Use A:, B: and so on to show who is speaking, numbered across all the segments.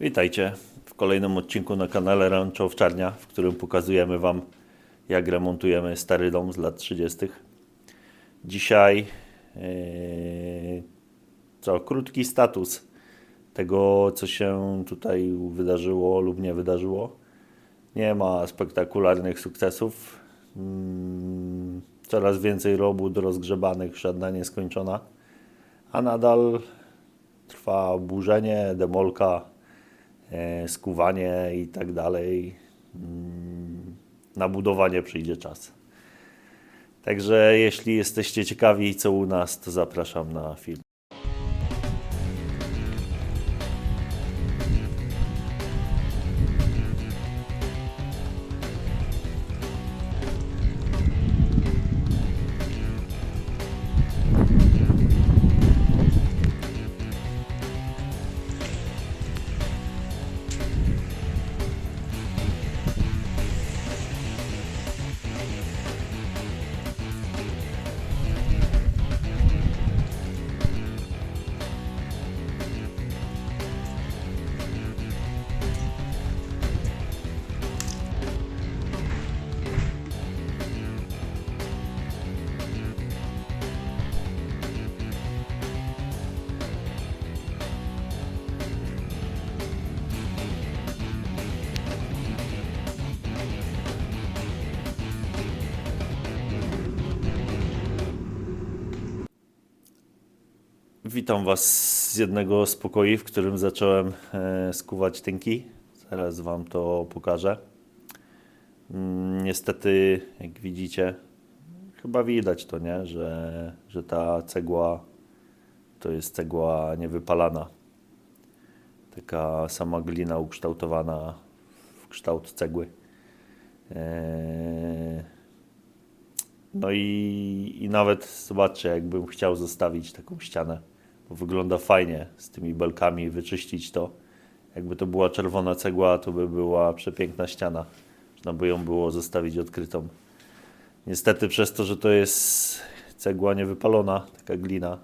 A: Witajcie w kolejnym odcinku na kanale Rancho Owczarnia, w którym pokazujemy Wam, jak remontujemy stary dom z lat 30. Dzisiaj yy, co krótki status tego, co się tutaj wydarzyło lub nie wydarzyło. Nie ma spektakularnych sukcesów. Mm, Coraz więcej robót rozgrzebanych, żadna nieskończona, a nadal trwa burzenie, demolka, e, skuwanie i tak dalej. Mm, Na budowanie przyjdzie czas. Także jeśli jesteście ciekawi, co u nas, to zapraszam na film. Witam Was z jednego z pokoi, w którym zacząłem e, skuwać tynki. Zaraz Wam to pokażę. Mm, Niestety, jak widzicie, chyba widać to, nie? Że, że ta cegła to jest cegła niewypalana. Taka sama glina ukształtowana w kształt cegły. Eee, no i, i nawet zobaczcie, jakbym chciał zostawić taką ścianę, wygląda fajnie z tymi belkami, wyczyścić to. Jakby to była czerwona cegła, to by była przepiękna ściana. Można by ją było zostawić odkrytą. Niestety przez to, że to jest cegła niewypalona, taka glina,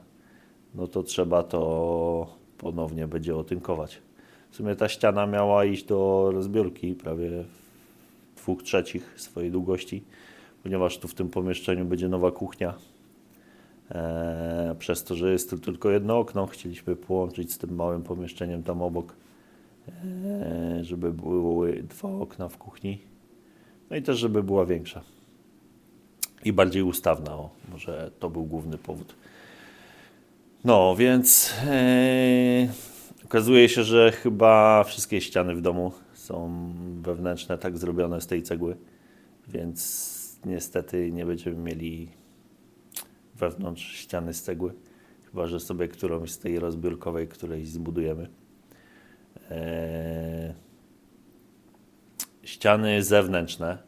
A: no to trzeba to ponownie będzie otynkować. W sumie ta ściana miała iść do rozbiórki prawie dwóch trzecich swojej długości ponieważ tu w tym pomieszczeniu będzie nowa kuchnia. Eee, przez to, że jest tu tylko jedno okno, chcieliśmy połączyć z tym małym pomieszczeniem tam obok, eee, żeby były dwa okna w kuchni. No i też, żeby była większa i bardziej ustawna. O, może to był główny powód. No, więc eee, okazuje się, że chyba wszystkie ściany w domu są wewnętrzne, tak zrobione z tej cegły, więc niestety nie będziemy mieli wewnątrz ściany z cegły, chyba że sobie którąś z tej rozbiórkowej, której zbudujemy. Eee, ściany zewnętrzne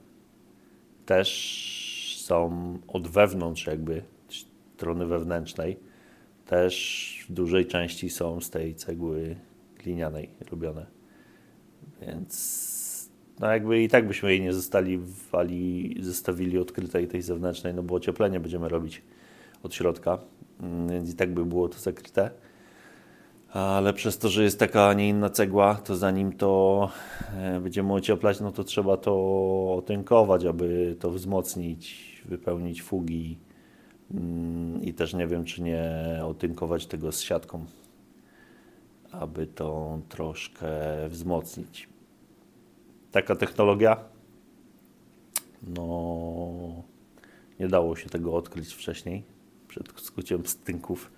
A: też są od wewnątrz, jakby strony wewnętrznej, też w dużej części są z tej cegły glinianej robione. Więc no jakby i tak byśmy jej nie zostali wali, zostawili odkrytej tej zewnętrznej, no bo ocieplenie będziemy robić od środka, mm, więc i tak by było to zakryte. Ale przez to, że jest taka, a nie inna cegła, to zanim to e, będziemy ocieplać, no to trzeba to otynkować, aby to wzmocnić, wypełnić fugi mm, i też nie wiem, czy nie otynkować tego z siatką, aby to troszkę wzmocnić taka technologia. No, nie dało się tego odkryć wcześniej, przed skuciem stynków.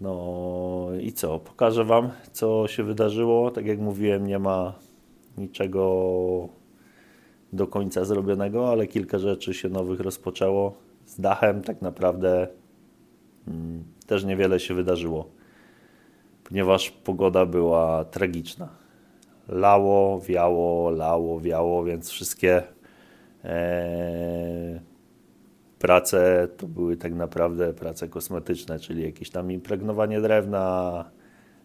A: No i co? Pokażę Wam, co się wydarzyło. Tak jak mówiłem, nie ma niczego do końca zrobionego, ale kilka rzeczy się nowych rozpoczęło. Z dachem tak naprawdę mm, też niewiele się wydarzyło, ponieważ pogoda była tragiczna lało, wiało, lało, wiało, więc wszystkie e, prace to były tak naprawdę prace kosmetyczne, czyli jakieś tam impregnowanie drewna,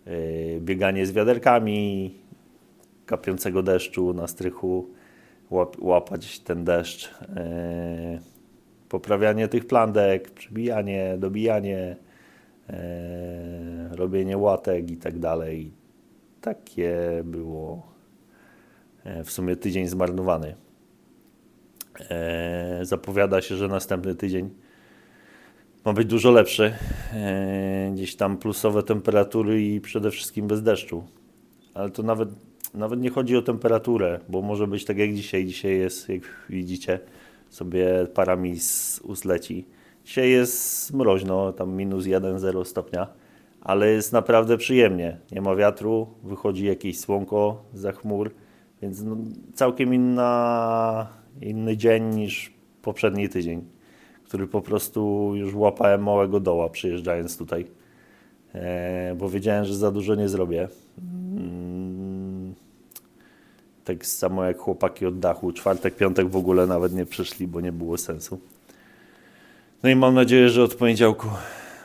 A: e, bieganie z wiaderkami, kapiącego deszczu na strychu, łap, łapać ten deszcz, e, poprawianie tych plandek, przybijanie, dobijanie, e, robienie łatek i tak dalej takie było e, w sumie tydzień zmarnowany. E, zapowiada się, że następny tydzień ma być dużo lepszy. E, gdzieś tam plusowe temperatury i przede wszystkim bez deszczu. Ale to nawet, nawet nie chodzi o temperaturę, bo może być tak jak dzisiaj. Dzisiaj jest, jak widzicie, sobie parami z ust leci. Dzisiaj jest mroźno, tam minus 1-0 stopnia, ale jest naprawdę przyjemnie. Nie ma wiatru, wychodzi jakieś słonko za chmur, więc no, całkiem inna, inny dzień niż poprzedni tydzień, który po prostu już łapałem małego doła przyjeżdżając tutaj, e, bo wiedziałem, że za dużo nie zrobię. Mm, tak samo jak chłopaki od dachu. Czwartek, piątek w ogóle nawet nie przyszli, bo nie było sensu. No i mam nadzieję, że od poniedziałku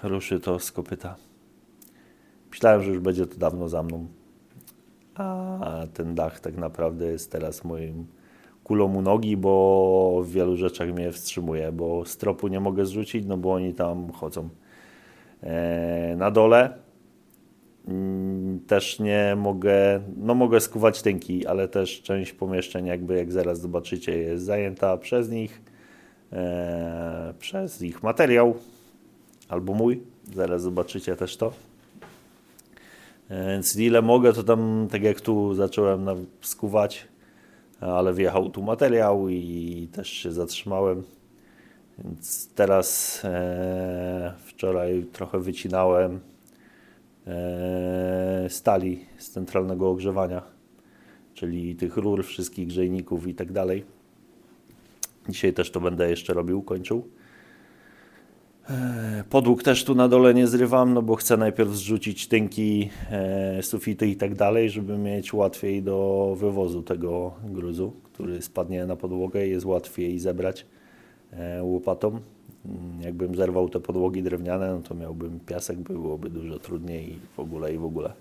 A: ruszy to z kopyta. Myślałem, że już będzie to dawno za mną. A ten dach tak naprawdę jest teraz moim kulą u nogi, bo w wielu rzeczach mnie wstrzymuje, bo stropu nie mogę zrzucić, no bo oni tam chodzą. E, na dole mm, też nie mogę, no mogę skuwać tynki, ale też część pomieszczeń jakby jak zaraz zobaczycie jest zajęta przez nich, e, przez ich materiał albo mój, zaraz zobaczycie też to. E, Więc ile mogę, to tam tak jak tu zacząłem skuwać, ale wjechał tu materiał i też się zatrzymałem. Więc teraz e, wczoraj trochę wycinałem e, stali z centralnego ogrzewania, czyli tych rur, wszystkich grzejników i tak dalej. Dzisiaj też to będę jeszcze robił, kończył. E, Podłóg też tu na dole nie zrywam, no bo chcę najpierw zrzucić tynki, e, sufity i tak dalej, żeby mieć łatwiej do wywozu tego gruzu, który spadnie na podłogę i jest łatwiej zebrać e, łopatą. Mm, Jakbym zerwał te podłogi drewniane, no to miałbym piasek, byłoby dużo trudniej w ogóle i w ogóle.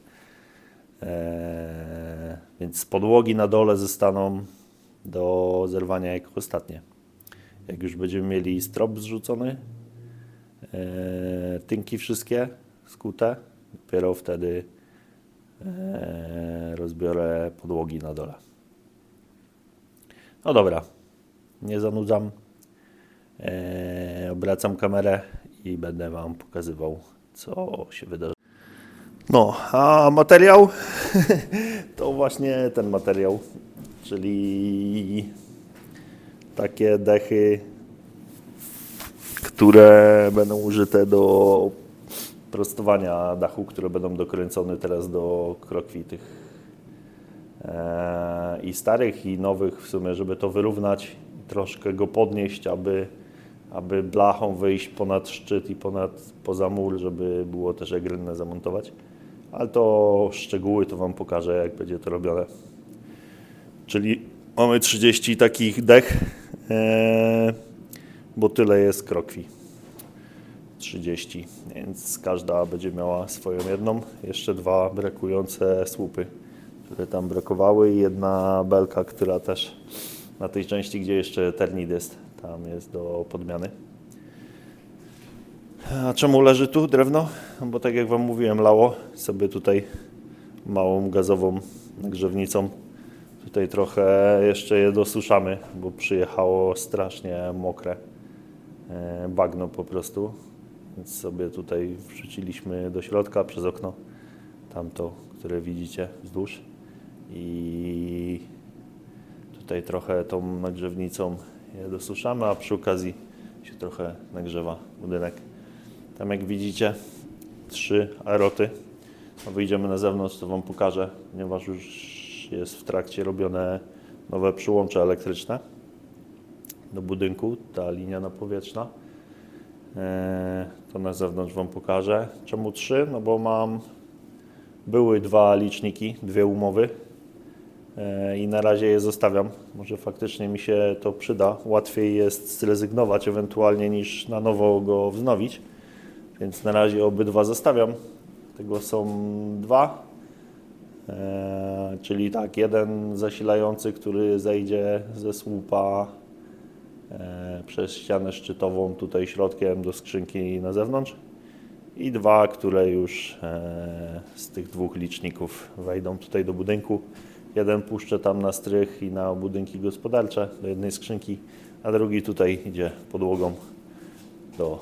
A: E, więc podłogi na dole zostaną do zerwania jako ostatnie. Jak już będziemy mieli strop zrzucony, tynki wszystkie skute, dopiero wtedy e, rozbiorę podłogi na dole. No dobra, nie zanudzam. E, obracam kamerę i będę Wam pokazywał, co się wydarzy. No, a materiał to właśnie ten materiał, czyli takie dechy, które będą użyte do prostowania dachu, które będą dokręcone teraz do krokwi tych e, i starych, i nowych w sumie, żeby to wyrównać, troszkę go podnieść, aby, aby blachą wyjść ponad szczyt i ponad, poza mur, żeby było też egrynne zamontować. Ale to szczegóły to Wam pokażę, jak będzie to robione. Czyli mamy 30 takich dech, e, bo tyle jest krokwi. 30, więc każda będzie miała swoją jedną. Jeszcze dwa brakujące słupy, które tam brakowały i jedna belka, która też na tej części, gdzie jeszcze ternid jest, tam jest do podmiany. A czemu leży tu drewno? No Bo tak jak Wam mówiłem, lało sobie tutaj małą gazową nagrzewnicą. Tutaj trochę jeszcze je dosuszamy, bo przyjechało strasznie mokre bagno po prostu. Więc sobie tutaj wrzuciliśmy do środka przez okno tamto, które widzicie wzdłuż. I tutaj trochę tą nagrzewnicą je dosuszamy, a przy okazji się trochę nagrzewa budynek. Tam jak widzicie trzy aeroty. No wyjdziemy na zewnątrz, to Wam pokażę, ponieważ już jest w trakcie robione nowe przyłącze elektryczne do budynku, ta linia napowietrzna. Eee, To na zewnątrz Wam pokażę. Czemu trzy? No bo mam, były dwa liczniki, dwie umowy Eee, i na razie je zostawiam. Może faktycznie mi się to przyda. Łatwiej jest zrezygnować ewentualnie niż na nowo go wznowić. Więc na razie obydwa zostawiam. Tego są dwa. Eee, czyli tak, jeden zasilający, który zejdzie ze słupa e, przez ścianę szczytową tutaj środkiem do skrzynki na zewnątrz i dwa, które już e, z tych dwóch liczników wejdą tutaj do budynku. Jeden puszczę tam na strych i na budynki gospodarcze do jednej skrzynki, a drugi tutaj idzie podłogą do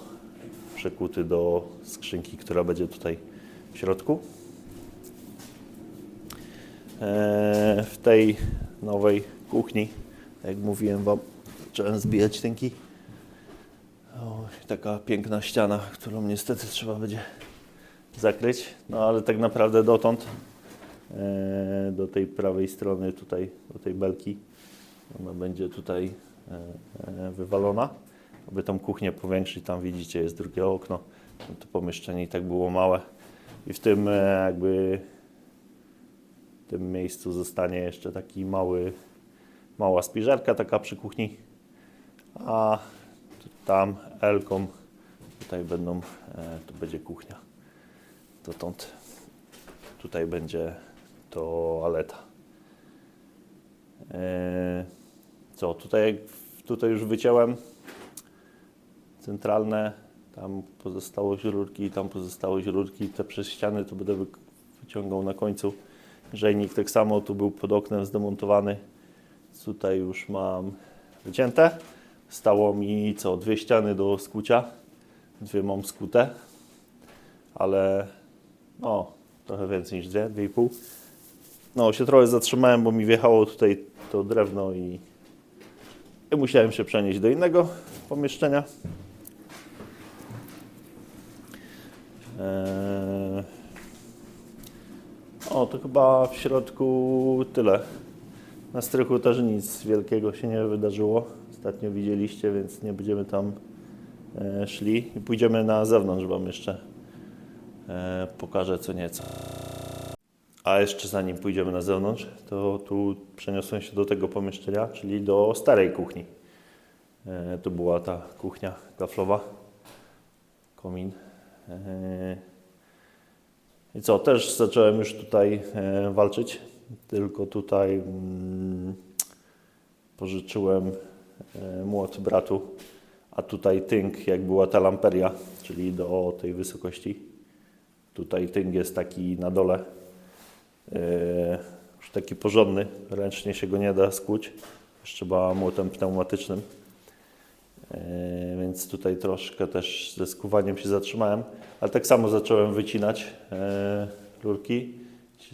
A: przekuty do skrzynki, która będzie tutaj w środku. E, w tej nowej kuchni, jak mówiłem Wam, zacząłem zbijać tynki. O, taka piękna ściana, którą niestety trzeba będzie zakryć. No ale tak naprawdę dotąd, e, do tej prawej strony tutaj, do tej belki, ona będzie tutaj e, e, wywalona. Aby tą kuchnię powiększyć, tam widzicie jest drugie okno. To pomieszczenie i tak było małe. I w tym e, jakby w tym miejscu zostanie jeszcze taki mały, mała spiżarka taka przy kuchni. A tam Elką tutaj będą, e, tu będzie kuchnia. Dotąd tutaj będzie toaleta. E, co, tutaj, tutaj już wyciąłem centralne, tam pozostałość rurki, tam pozostałość rurki, te przez ściany to będę wy- wyciągał na końcu. Grzejnik tak samo tu był pod oknem zdemontowany. Tutaj już mam wycięte. Stało mi co, dwie ściany do skucia. Dwie mam skute, ale no, trochę więcej niż dwie, dwie i pół. No, się trochę zatrzymałem, bo mi wjechało tutaj to drewno i, i musiałem się przenieść do innego pomieszczenia. Eee, o, to chyba w środku tyle. Na strychu też nic wielkiego się nie wydarzyło. Ostatnio widzieliście, więc nie będziemy tam e, szli. I pójdziemy na zewnątrz, Wam jeszcze e, pokażę co nieco. A jeszcze zanim pójdziemy na zewnątrz, to tu przeniosłem się do tego pomieszczenia, czyli do starej kuchni. E, to była ta kuchnia kaflowa, komin. I co, też zacząłem już tutaj walczyć, tylko tutaj mm, pożyczyłem młot bratu, a tutaj tynk, jak była ta lamperia, czyli do tej wysokości. Tutaj tynk jest taki na dole, e, już taki porządny, ręcznie się go nie da skłuć, już trzeba młotem pneumatycznym. E, Więc tutaj troszkę też ze skuwaniem się zatrzymałem, ale tak samo zacząłem wycinać e, rurki.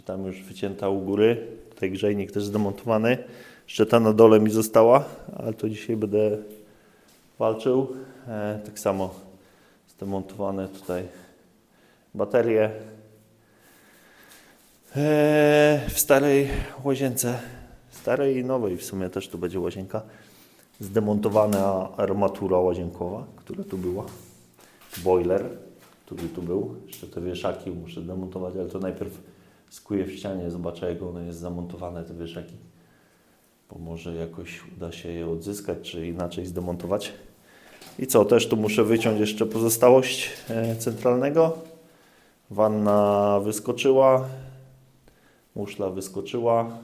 A: Tam już wycięta u góry, tutaj grzejnik też zdemontowany. Jeszcze ta na dole mi została, ale to dzisiaj będę walczył. E, Tak samo zdemontowane tutaj baterie. E, W starej łazience, starej i nowej w sumie też tu będzie łazienka zdemontowana armatura łazienkowa, która tu była, boiler, który tu był, jeszcze te wieszaki muszę demontować, ale to najpierw skuję w ścianie, zobaczę jak one jest zamontowane, te wieszaki, bo może jakoś uda się je odzyskać, czy inaczej zdemontować. I co, też tu muszę wyciąć jeszcze pozostałość e, centralnego. Wanna wyskoczyła, muszla wyskoczyła,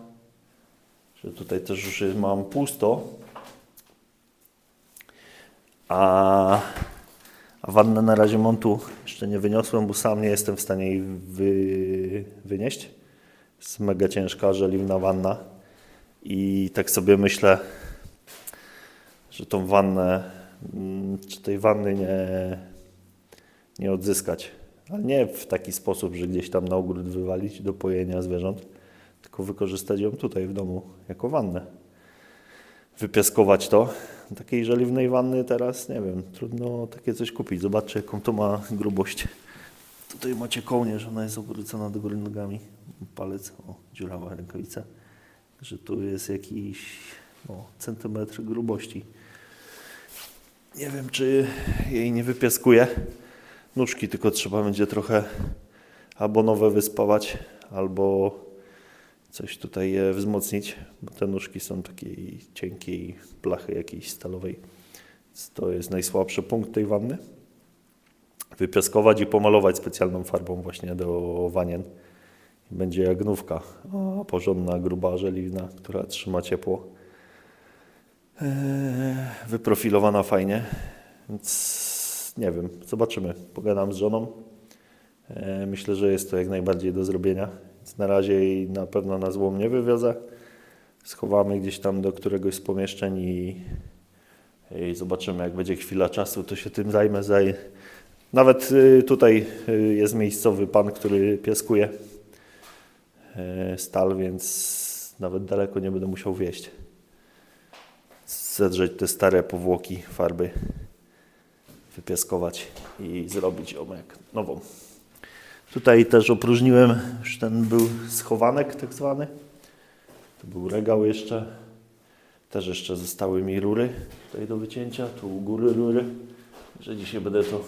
A: że tutaj też już mam pusto, a, wannę na razie montu jeszcze nie wyniosłem, bo sam nie jestem w stanie jej wy, wynieść. Jest mega ciężka, żeliwna wanna. I tak sobie myślę, że tą wannę, mm, czy tej wanny nie, nie odzyskać. Ale nie w taki sposób, że gdzieś tam na ogród wywalić do pojenia zwierząt, tylko wykorzystać ją tutaj w domu jako wannę wypiaskować to. Takiej żeliwnej wanny teraz, nie wiem, trudno takie coś kupić. Zobaczcie, jaką to ma grubość. Tutaj macie kołnierz, ona jest obrócona do góry nogami. Palec, o, dziurawa rękawica. Że tu jest jakiś o, centymetr grubości. Nie wiem, czy jej nie wypiaskuję. Nóżki tylko trzeba będzie trochę albo nowe wyspawać, albo coś tutaj je wzmocnić, bo te nóżki są takiej cienkiej blachy jakiejś stalowej. To jest najsłabszy punkt tej wanny. Wypiaskować i pomalować specjalną farbą właśnie do wanien. Będzie jak nówka, a porządna, gruba żeliwna, która trzyma ciepło. Eee, Wyprofilowana fajnie, więc nie wiem, zobaczymy. Pogadam z żoną. E, Myślę, że jest to jak najbardziej do zrobienia. Więc na razie jej na pewno na złom nie wywiozę. Schowamy gdzieś tam do któregoś z pomieszczeń i, i zobaczymy, jak będzie chwila czasu, to się tym zajmę. Zaj... Nawet y, tutaj y, jest miejscowy pan, który piaskuje e, stal, więc nawet daleko nie będę musiał wieść. Zedrzeć te stare powłoki farby, wypiaskować i zrobić ją jak nową. Tutaj też opróżniłem, już ten był schowanek tak zwany. Tu był regał jeszcze. Też jeszcze zostały mi rury tutaj do wycięcia. Tu u góry rury. Że dzisiaj będę to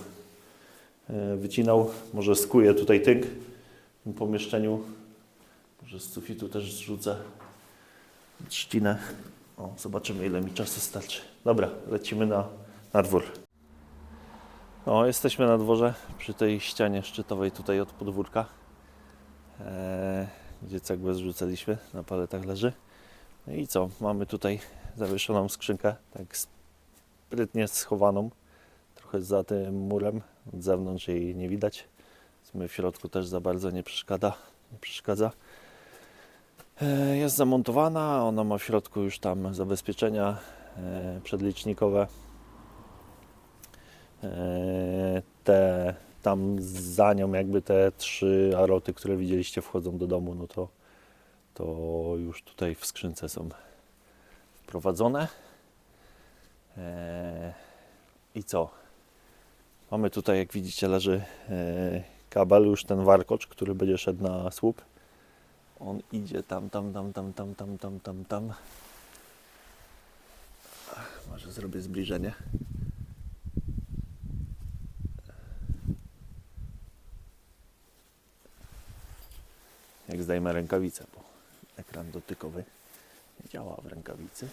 A: e, wycinał. Może skuję tutaj tynk w tym pomieszczeniu. Może z sufitu też zrzucę trzcinę. O, zobaczymy ile mi czasu starczy. Dobra, lecimy na, na dwór. O, jesteśmy na dworze przy tej ścianie szczytowej tutaj od podwórka, e, gdzie cegłę zrzucaliśmy, na paletach leży. No i co, mamy tutaj zawieszoną skrzynkę, tak sprytnie schowaną, trochę za tym murem, od zewnątrz jej nie widać. Sumie w środku też za bardzo nie przeszkadza. Nie przeszkadza. E, Jest zamontowana, ona ma w środku już tam zabezpieczenia e, przedlicznikowe. E, Te tam za nią jakby te trzy aroty, które widzieliście wchodzą do domu, no to, to już tutaj w skrzynce są wprowadzone. I co? Mamy tutaj, jak widzicie, leży kabel, już ten warkocz, który będzie szedł na słup. On idzie tam, tam, tam, tam, tam, tam, tam, tam, tam. Może zrobię zbliżenie. Jak zdejmę rękawicę, bo ekran dotykowy nie działa w rękawicy.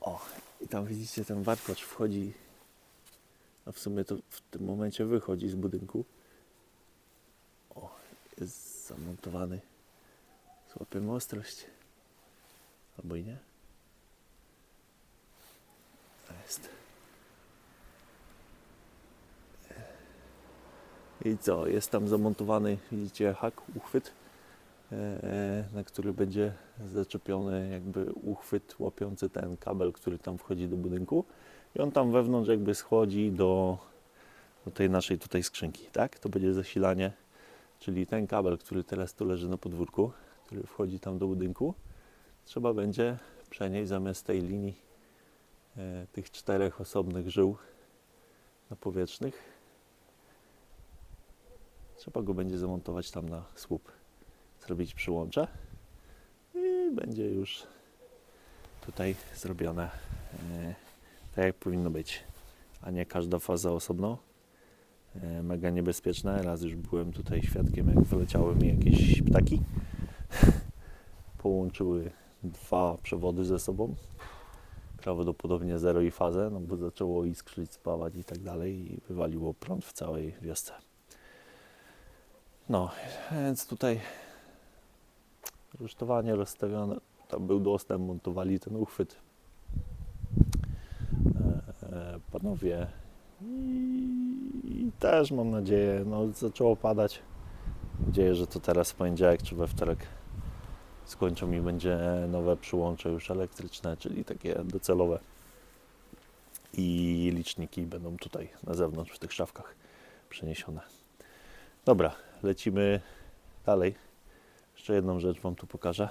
A: O, i tam widzicie, ten warkocz wchodzi a w sumie to w tym momencie wychodzi z budynku. O, jest zamontowany. Złapiemy ostrość. Albo i nie. A Jest. I co? Jest tam zamontowany, widzicie, hak, uchwyt, e, na który będzie zaczepiony jakby uchwyt łapiący ten kabel, który tam wchodzi do budynku. I on tam wewnątrz jakby schodzi do, do tej naszej tutaj skrzynki, tak? To będzie zasilanie, czyli ten kabel, który teraz tu leży na podwórku, który wchodzi tam do budynku, trzeba będzie przenieść zamiast tej linii e, tych czterech osobnych żył na powietrznych. Trzeba go będzie zamontować tam na słup, zrobić przyłącze i będzie już tutaj zrobione e, tak jak powinno być, a nie każda faza osobno. E, Mega niebezpieczne. Raz już byłem tutaj świadkiem, jak wyleciały mi jakieś ptaki. Połączyły dwa przewody ze sobą. Prawdopodobnie zero i fazę, no bo zaczęło iskrzyć, spawać i tak dalej i wywaliło prąd w całej wiosce. No, więc tutaj rusztowanie rozstawione, tam był dostęp, montowali ten uchwyt panowie. I też mam nadzieję, no zaczęło padać. Mam nadzieję, że to teraz w poniedziałek czy we wtorek skończą i będzie nowe przyłącze już elektryczne, czyli takie docelowe. I liczniki będą tutaj na zewnątrz w tych szafkach przeniesione. Dobra, lecimy dalej. Jeszcze jedną rzecz Wam tu pokażę.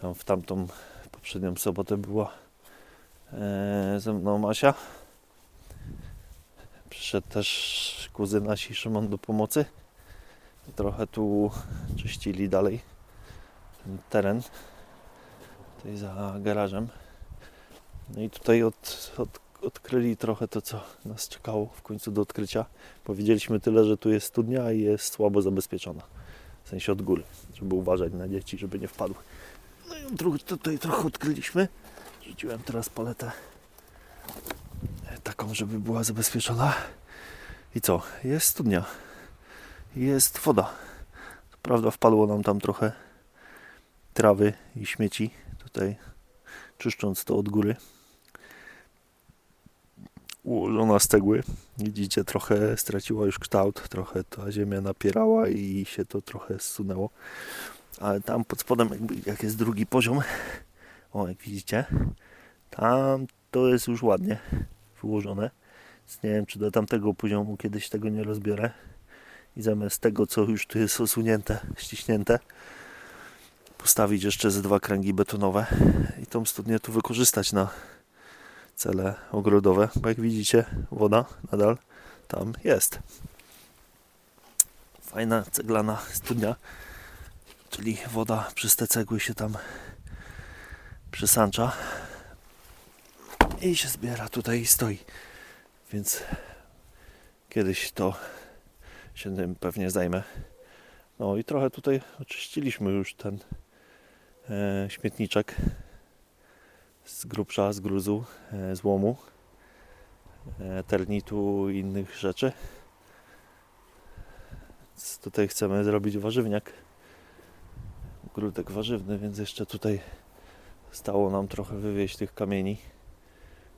A: Tam w tamtą poprzednią sobotę była e, ze mną Asia. Przyszedł też kuzyn Asi Szymon do pomocy. Trochę tu czyścili dalej ten teren. Tutaj za garażem. No i tutaj od, od, odkryli trochę to, co nas czekało w końcu do odkrycia. Powiedzieliśmy tyle, że tu jest studnia i jest słabo zabezpieczona. W sensie od góry, żeby uważać na dzieci, żeby nie wpadły. No i tutaj trochę odkryliśmy. Rzuciłem teraz paletę e, taką, żeby była zabezpieczona. I co? Jest studnia. Jest woda. Prawda wpadło nam tam trochę trawy i śmieci tutaj, czyszcząc to od góry. ułożona z cegły. Widzicie, trochę straciła już kształt, trochę ta ziemia napierała i się to trochę zsunęło. Ale tam pod spodem, jakby, jak jest drugi poziom, o jak widzicie, tam to jest już ładnie wyłożone. Więc nie wiem, czy do tamtego poziomu kiedyś tego nie rozbiorę. I zamiast tego, co już tu jest osunięte, ściśnięte, postawić jeszcze ze dwa kręgi betonowe i tą studnię tu wykorzystać na cele ogrodowe, bo jak widzicie woda nadal tam jest. Fajna ceglana studnia, czyli woda przez te cegły się tam przysancza i się zbiera tutaj i stoi. Więc kiedyś to się tym pewnie zajmę. No i trochę tutaj oczyściliśmy już ten e, śmietniczek z grubsza, z gruzu, e, łomu, e, ternitu i innych rzeczy. Więc tutaj chcemy zrobić warzywniak, ogródek warzywny, więc jeszcze tutaj stało nam trochę wywieźć tych kamieni,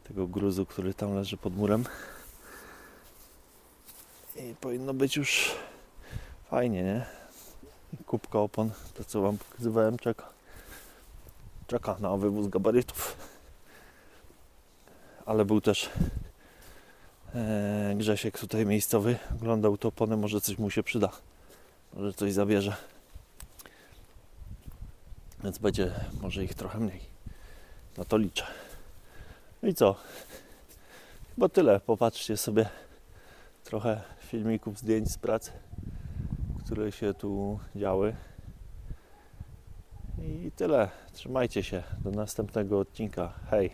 A: tego gruzu, który tam leży pod murem. I powinno być już fajnie, nie? Kubka opon, to co Wam pokazywałem, czeka. Czeka na wywóz gabarytów. Ale był też e, Grzesiek tutaj miejscowy. Oglądał to opony, może coś mu się przyda. Może coś zabierze. Więc będzie może ich trochę mniej. Na to liczę. No i co? Chyba tyle. Popatrzcie sobie trochę filmików, zdjęć z prac, które się tu działy. I tyle. Trzymajcie się. Do następnego odcinka. Hej.